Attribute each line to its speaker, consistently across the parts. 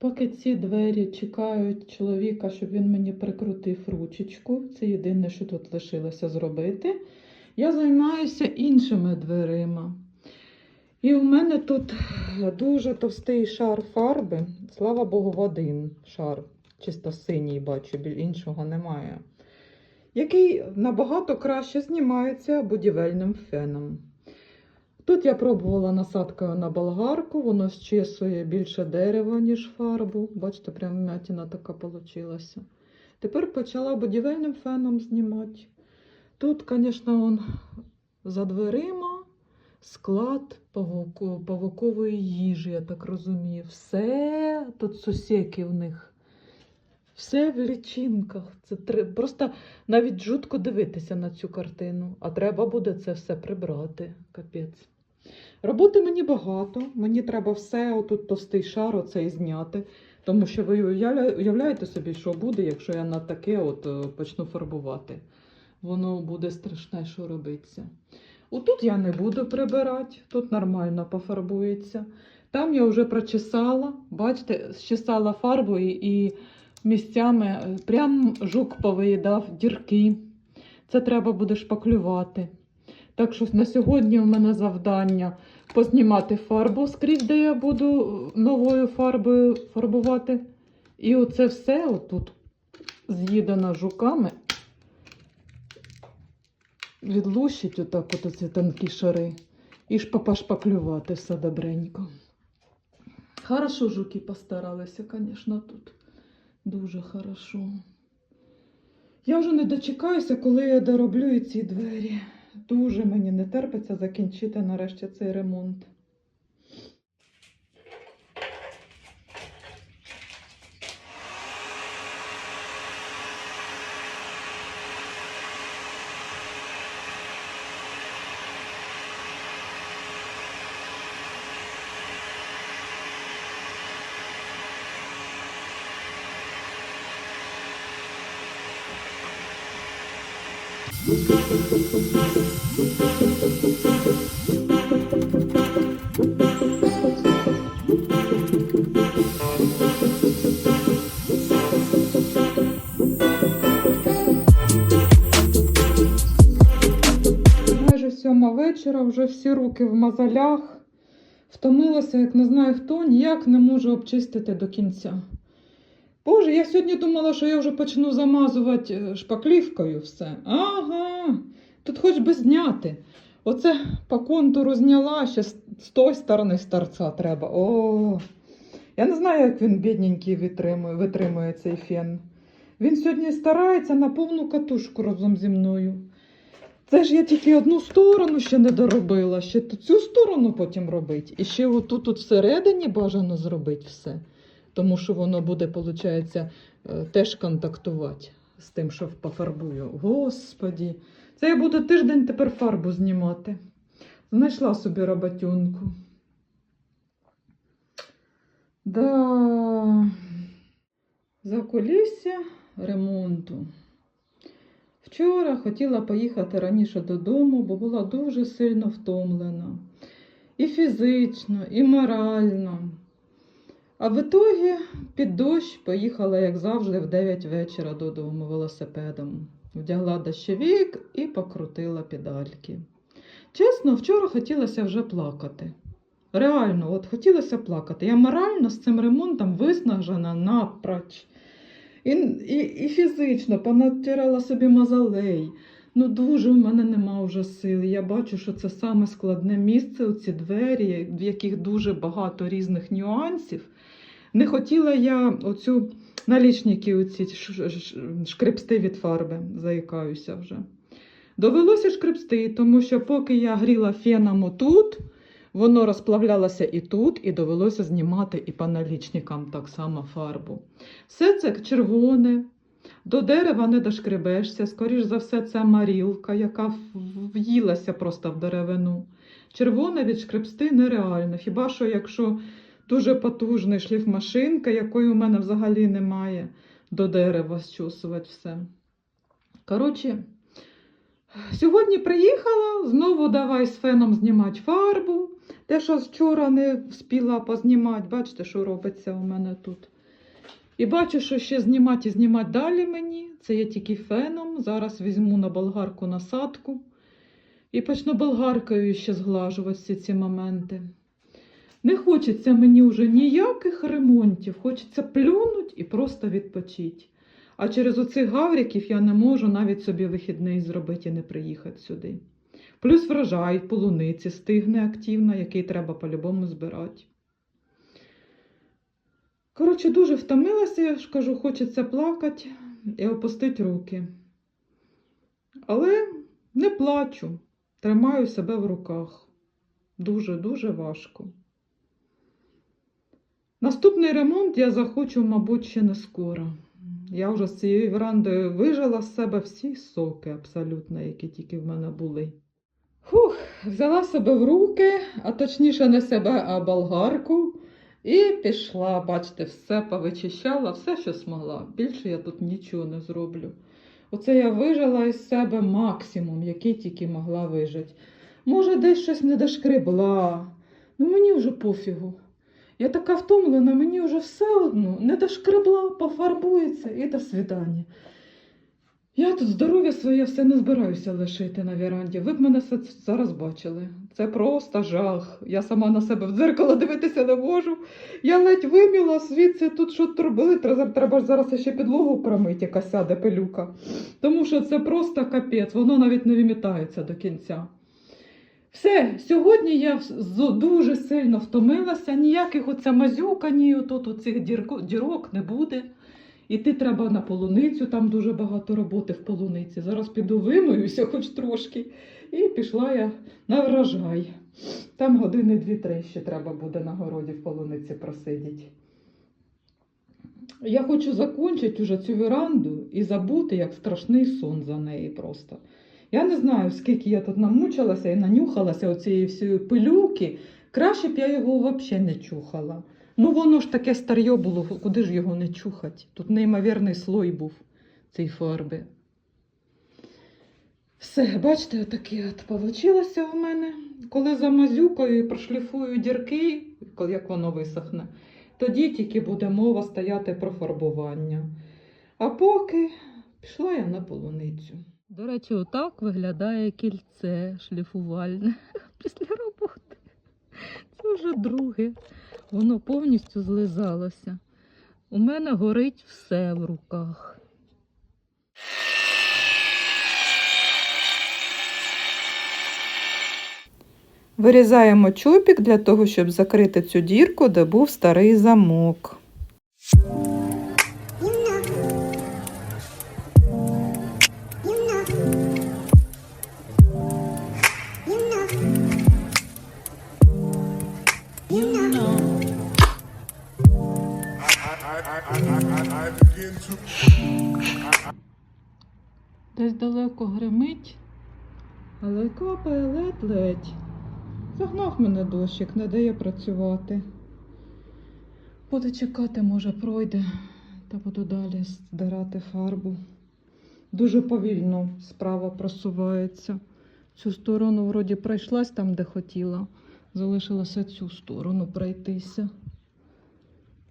Speaker 1: Поки ці двері чекають чоловіка, щоб він мені прикрутив ручечку, це єдине, що тут лишилося зробити. Я займаюся іншими дверима. І у мене тут дуже товстий шар фарби. Слава Богу, в один шар. Чисто синій бачу, біль іншого немає. Який набагато краще знімається будівельним феном. Тут я пробувала насадкою на болгарку, воно щесує більше дерева, ніж фарбу. Бачите, прям м'ятіна така вийшла. Тепер почала будівельним феном знімати. Тут, звісно, за дверима склад павуку, павукової їжі, я так розумію. Все тут сусіки в них. Все в лічинках. Це просто навіть жутко дивитися на цю картину, а треба буде це все прибрати. Капець. Роботи мені багато, мені треба все, отут товстий шар оцей зняти. Тому що ви уявляєте собі, що буде, якщо я на таке от е, почну фарбувати. Воно буде страшне, що робиться. Отут я не буду прибирати, тут нормально пофарбується. Там я вже прочесала, бачите, щесала фарбою і місцями е, прям жук повиїдав дірки. Це треба буде шпаклювати. Так що на сьогодні у мене завдання познімати фарбу скрізь, де я буду новою фарбою фарбувати. І оце все отут з'їдено жуками. Відлущить отак от оці тонкі шари і ж попашпаклювати все добренько. Хорошо жуки постаралися, звісно, тут. Дуже хорошо. Я вже не дочекаюся, коли я дороблю ці двері. Дуже мені не терпиться закінчити нарешті цей ремонт. Сьома вечора, вже всі руки в мозолях. Втомилася, як не знаю хто, ніяк не можу обчистити до кінця. Боже, я сьогодні думала, що я вже почну замазувати е, шпаклівкою все. Ага, тут хоч би зняти. Оце по контуру зняла, ще з тої сторони з торця треба. О, я не знаю, як він бідненький витримує, витримує цей фен. Він сьогодні старається на повну катушку разом зі мною. Це ж я тільки одну сторону ще не доробила, ще цю сторону потім робити. І ще отут тут всередині бажано зробити все. Тому що воно буде, виходить, теж контактувати з тим, що пофарбую. Господі, це я буду тиждень тепер фарбу знімати. Знайшла собі роботюнку. Да. Закулісся ремонту. Вчора хотіла поїхати раніше додому, бо була дуже сильно втомлена. І фізично, і морально. А в ітогі під дощ поїхала, як завжди, в 9 вечора додому велосипедом. Вдягла дощовик і покрутила педальки. Чесно, вчора хотілося вже плакати. Реально, от хотілося плакати. Я морально з цим ремонтом виснажена напроч. І, і, і фізично понатирала собі мозолей. Ну, дуже в мене нема вже сили. Я бачу, що це саме складне місце, оці двері, в яких дуже багато різних нюансів. Не хотіла я оцю налічники, оці ш- ш- шкребсти від фарби, заїкаюся вже. Довелося шкребсти, тому що поки я гріла феном отут, воно розплавлялося і тут, і довелося знімати і по налічникам так само фарбу. Все це червоне, до дерева не дошкребешся, скоріш за все, це марілка, яка в'їлася просто в деревину. Червоне відшкребсти нереально. Хіба що якщо дуже потужний шліфмашинка, якої у мене взагалі немає, до дерева щосувати все. Коротше, Сьогодні приїхала, знову давай з феном знімати фарбу. Те, що вчора не встигла познімати, бачите, що робиться у мене тут. І бачу, що ще знімати і знімати далі мені. Це я тільки феном. Зараз візьму на болгарку насадку і почну болгаркою ще зглажувати всі ці моменти. Не хочеться мені вже ніяких ремонтів, хочеться плюнути і просто відпочити. А через оцих гавриків я не можу навіть собі вихідний зробити і не приїхати сюди. Плюс врожай полуниці стигне активно, який треба по-любому збирати. Коротше, дуже втомилася, я ж кажу, хочеться плакати і опустити руки. Але не плачу, тримаю себе в руках. Дуже-дуже важко. Наступний ремонт я захочу, мабуть, ще не скоро. Я вже з цією верандою вижила з себе всі соки абсолютно, які тільки в мене були. Фух, взяла себе в руки, а точніше не себе, а болгарку. І пішла, бачите, все повичищала, все, що змогла. Більше я тут нічого не зроблю. Оце я вижила із себе максимум, який тільки могла вижити. Може, десь щось не дошкребла. Ну мені вже пофігу. Я така втомлена, мені вже все одно не дошкребла, пофарбується і до свидання. Я тут здоров'я своє все не збираюся лишити на віранді. Ви б мене зараз бачили. Це просто жах. Я сама на себе в дзеркало дивитися не можу. Я ледь виміла звідси тут що. Треба, треба ж зараз ще підлогу промити, яка сяде пилюка. Тому що це просто капець, воно навіть не вимітається до кінця. Все, сьогодні я дуже сильно втомилася, ніяких оця мазюкані, отут оцих дірок не буде. Іти треба на полуницю, там дуже багато роботи в полуниці. Зараз піду вимоюся хоч трошки. І пішла я на врожай. Там години дві-три ще треба буде на городі в полуниці просидіти. Я хочу закінчити уже цю веранду і забути, як страшний сон за неї просто. Я не знаю, скільки я тут намучилася і нанюхалася оцієї всієї пилюки. Краще б я його взагалі не чухала. Ну, воно ж таке старьо було, куди ж його не чухати? Тут неймовірний слой був цієї фарби. Все, бачите, отаке от получилося у мене. Коли замазюкаю і прошліфую дірки, як воно висохне, тоді тільки буде мова стояти про фарбування. А поки пішла я на полуницю. До речі, отак виглядає кільце шліфувальне після роботи. Це вже друге. Воно повністю злизалося. У мене горить все в руках. Вирізаємо чопік для того, щоб закрити цю дірку, де був старий замок. Десь далеко гримить, але капає ледь-ледь. Загнав мене дощик, не дає працювати. Буду чекати, може, пройде, та буду далі здирати фарбу. Дуже повільно справа просувається. Цю сторону вроді пройшлась там, де хотіла. Залишилося цю сторону пройтися.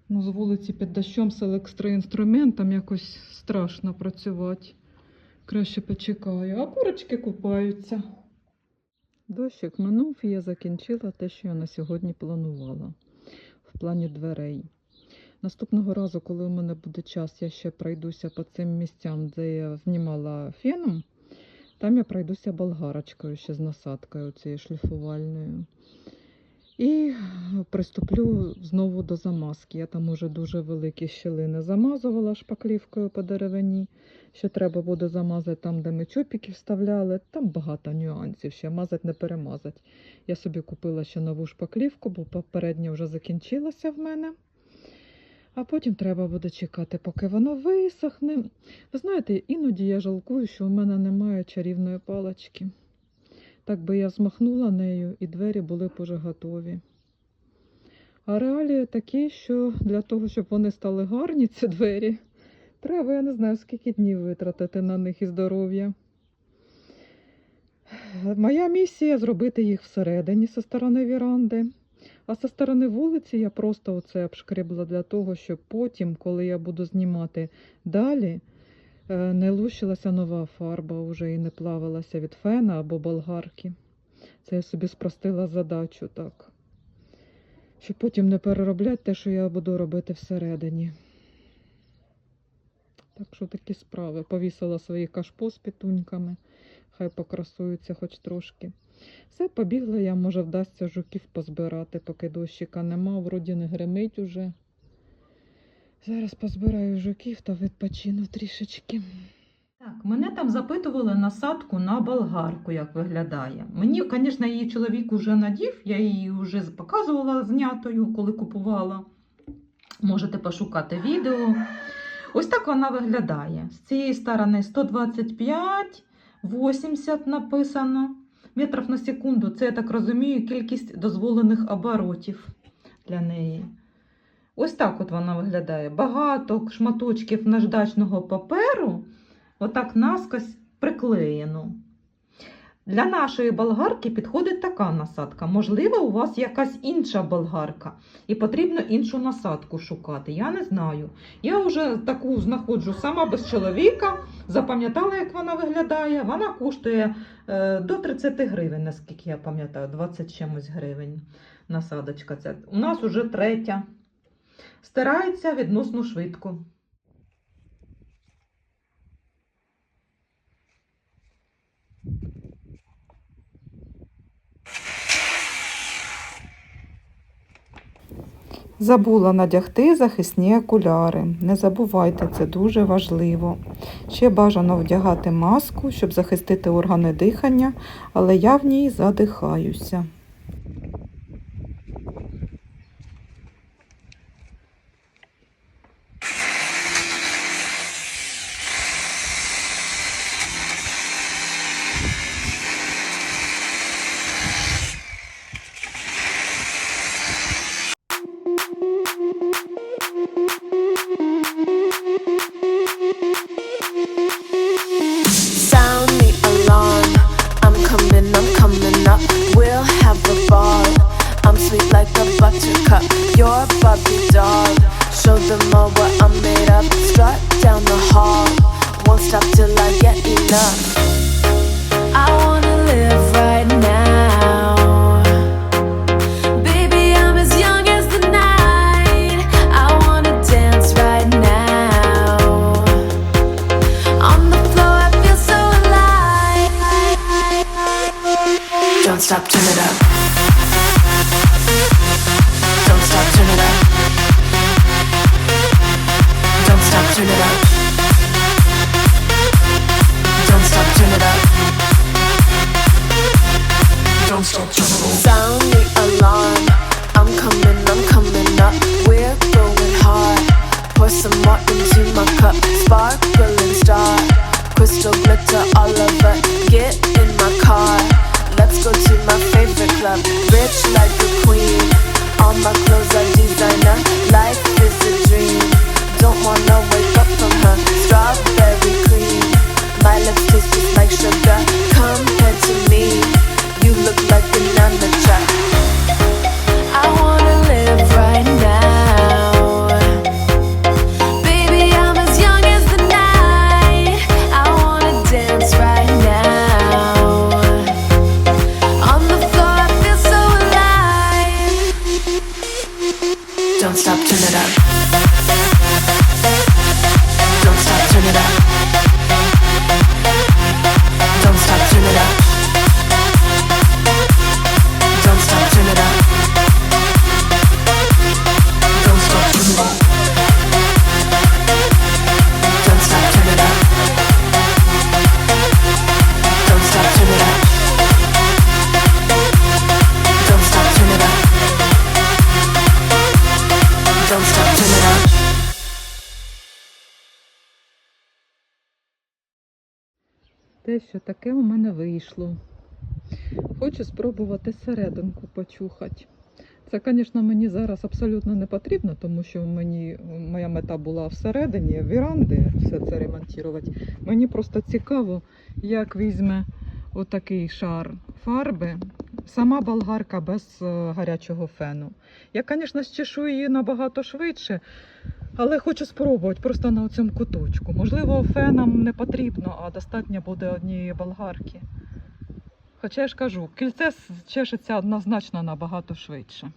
Speaker 1: Ну, з вулиці під дощом з електроінструментом якось страшно працювати. Краще почекаю. А курочки купаються. Дощик минув, і я закінчила те, що я на сьогодні планувала в плані дверей. Наступного разу, коли у мене буде час, я ще пройдуся по цим місцям, де я знімала феном. Там я пройдуся болгарочкою ще з насадкою цією шліфувальною. І приступлю знову до замазки. Я там уже дуже великі щілини замазувала шпаклівкою по деревині. Ще треба буде замазати там, де ми чопіки вставляли. Там багато нюансів, ще мазати не перемазати. Я собі купила ще нову шпаклівку, бо попередня вже закінчилася в мене. А потім треба буде чекати, поки воно висохне. Ви знаєте, іноді я жалкую, що у мене немає чарівної палички. Так би я змахнула нею, і двері були б уже готові. А реалії такі, що для того, щоб вони стали гарні, ці двері, треба, я не знаю, скільки днів витратити на них і здоров'я. Моя місія зробити їх всередині зі сторони віранди. А зі сторони вулиці я просто оце обшкребла для того, щоб потім, коли я буду знімати далі, не лущилася нова фарба вже і не плавилася від фена або болгарки. Це я собі спростила задачу так. Щоб потім не переробляти те, що я буду робити всередині. Так що такі справи. Повісила свої кашпо з пітуньками. Хай покрасуються хоч трошки. Все, побігла я, може, вдасться жуків позбирати, поки дощика нема, вроді не гримить уже. Зараз позбираю жуків та відпочину трішечки. Так, мене там запитували насадку на болгарку, як виглядає. Мені, звісно, її чоловік вже надів, я її вже показувала знятою, коли купувала. Можете пошукати відео. Ось так вона виглядає. З цієї сторони 125, 80 написано. Метрів на секунду. Це, я так розумію, кількість дозволених оборотів для неї. Ось так от вона виглядає. Багато шматочків наждачного паперу, отак наскось приклеєно. Для нашої болгарки підходить така насадка. Можливо, у вас якась інша болгарка, і потрібно іншу насадку шукати. Я не знаю. Я вже таку знаходжу сама без чоловіка. Запам'ятала, як вона виглядає. Вона коштує е, до 30 гривень, наскільки я пам'ятаю, 20 чимось гривень насадочка. Це у нас уже третя. Стирається відносно швидко. Забула надягти захисні окуляри. Не забувайте, це дуже важливо. Ще бажано вдягати маску, щоб захистити органи дихання, але я в ній задихаюся.
Speaker 2: Sweet like a buttercup. You're Barbie doll. Show them all what I'm made of. Strut down the hall. Won't stop till I get enough. I wanna live right now. Baby, I'm as young
Speaker 1: Те, що таке у мене вийшло. Хочу спробувати серединку почухати. Це, звісно, мені зараз абсолютно не потрібно, тому що мені моя мета була всередині віранди все це ремонтувати. Мені просто цікаво, як візьме отакий шар фарби. Сама болгарка без е, гарячого фену. Я, звісно, щешу її набагато швидше, але хочу спробувати просто на цьому куточку. Можливо, феном не потрібно, а достатньо буде однієї болгарки. Хоча я ж кажу, кільце чешеться однозначно набагато швидше.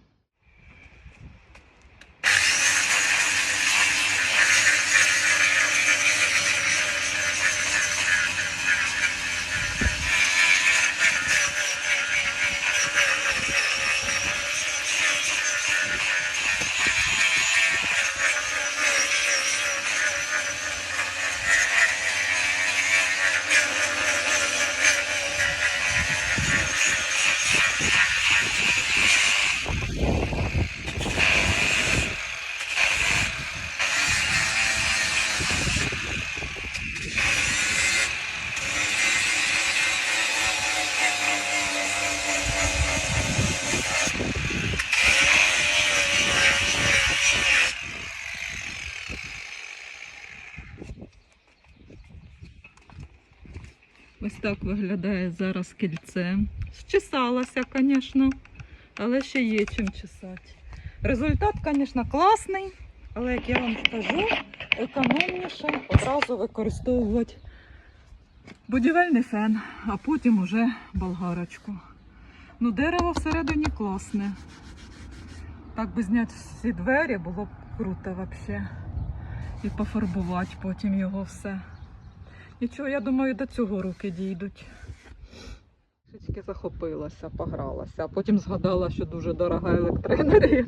Speaker 1: Так виглядає зараз кільце. Зчесалося, звісно, але ще є чим чесати. Результат, звісно, класний, але як я вам скажу, економніше одразу використовувати будівельний фен, а потім уже болгарочку. Ну, дерево всередині класне. Так би зняти всі двері було б круто взагалі. І пофарбувати потім його все. Нічого, я думаю, до цього руки дійдуть. Трішки захопилася, погралася, а потім згадала, що дуже дорога електроенергія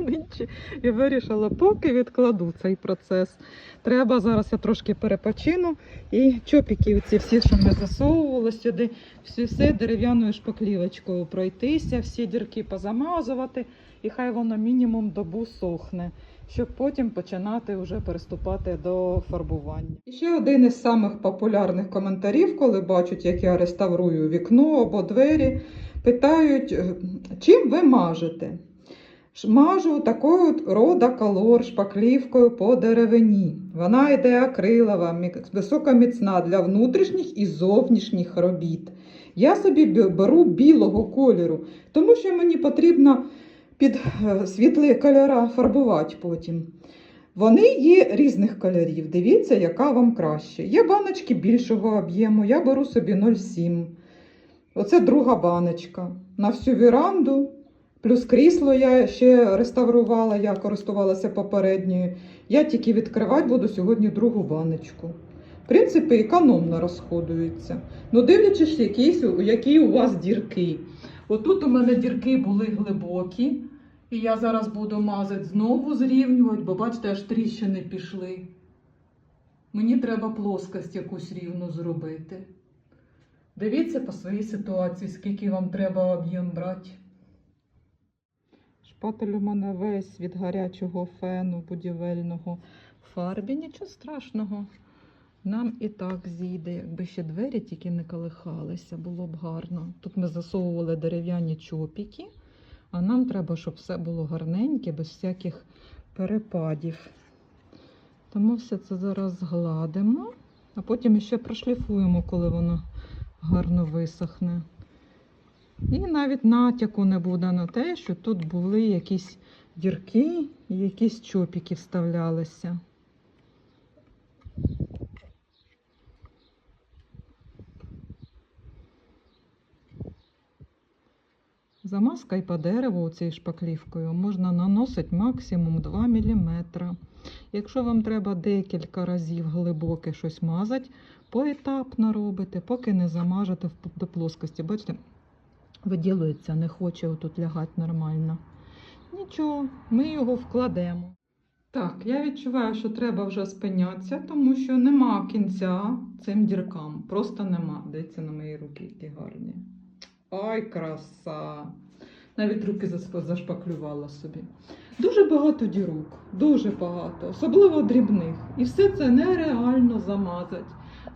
Speaker 1: і вирішила, поки відкладу цей процес. Треба зараз я трошки перепочину і чопіки ці всі, що ми засовували сюди, всі все дерев'яною шпаклівочкою пройтися, всі дірки позамазувати, і хай воно мінімум добу сохне щоб потім починати вже переступати до фарбування. І ще один із самих популярних коментарів, коли бачать, як я реставрую вікно або двері, питають, е, чим ви мажете? Мажу такою рода колор шпаклівкою по деревині. Вона йде акрилова, високоміцна для внутрішніх і зовнішніх робіт. Я собі беру білого кольору, тому що мені потрібно під е, світлі кольора фарбувати потім. Вони є різних кольорів. Дивіться, яка вам краще. Є баночки більшого об'єму, я беру собі 0,7. Оце друга баночка. На всю віранду. Плюс крісло я ще реставрувала, я користувалася попередньою. Я тільки відкривати буду сьогодні другу баночку. В принципі, економно розходується. Ну, дивлячись, які у вас дірки. Отут у мене дірки були глибокі, і я зараз буду мазати знову зрівнювати, бо бачите, аж тріщини пішли. Мені треба плоскость якусь рівну зробити. Дивіться по своїй ситуації, скільки вам треба об'єм брати. Шпатель у мене весь від гарячого фену будівельного фарбі, нічого страшного. Нам і так зійде, якби ще двері тільки не колихалися, було б гарно. Тут ми засовували дерев'яні чопіки, а нам треба, щоб все було гарненьке, без всяких перепадів. Тому все це зараз згладимо, а потім ще прошліфуємо, коли воно гарно висохне. І навіть натяку не буде на те, що тут були якісь дірки і якісь чопіки вставлялися. Замазка і по дереву цією шпаклівкою можна наносити максимум 2 мм. Якщо вам треба декілька разів глибоке щось мазати, поетапно робите, поки не замажете до плоскості. Бачите, виділується, не хоче отут лягати нормально. Нічого, ми його вкладемо. Так, я відчуваю, що треба вже спинятися, тому що нема кінця цим діркам. Просто нема. Дивіться на мої руки, які гарні. Ой, краса! Навіть руки зашпаклювала собі. Дуже багато дірок, дуже багато, особливо дрібних. І все це нереально замазати.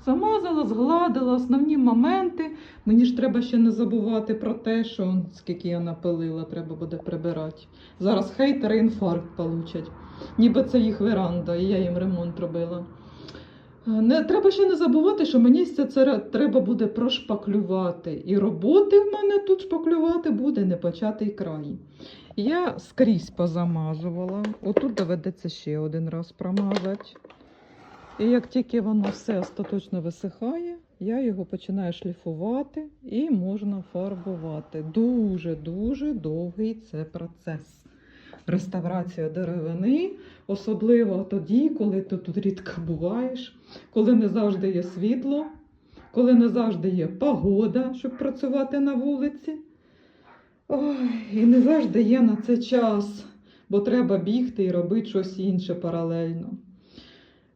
Speaker 1: Замазала, згладила основні моменти. Мені ж треба ще не забувати про те, що скільки я напилила, треба буде прибирати. Зараз хейтери інфаркт получать. Ніби це їх веранда, і я їм ремонт робила. Не, треба ще не забувати, що мені це, треба буде прошпаклювати. І роботи в мене тут шпаклювати буде не початий край. Я скрізь позамазувала. Отут доведеться ще один раз промазати. І як тільки воно все остаточно висихає, я його починаю шліфувати і можна фарбувати. Дуже-дуже довгий це процес. Реставрація деревини, особливо тоді, коли ти тут рідко буваєш, коли не завжди є світло, коли не завжди є погода, щоб працювати на вулиці. Ой, і не завжди є на це час, бо треба бігти і робити щось інше паралельно.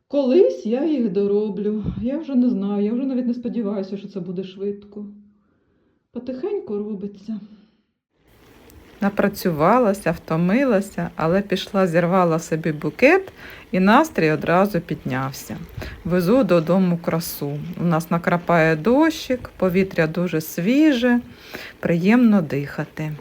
Speaker 1: Колись я їх дороблю. Я вже не знаю, я вже навіть не сподіваюся, що це буде швидко. Потихеньку робиться. Напрацювалася, втомилася, але пішла, зірвала собі букет і настрій одразу піднявся. Везу додому красу. У нас накрапає дощик, повітря дуже свіже, приємно дихати.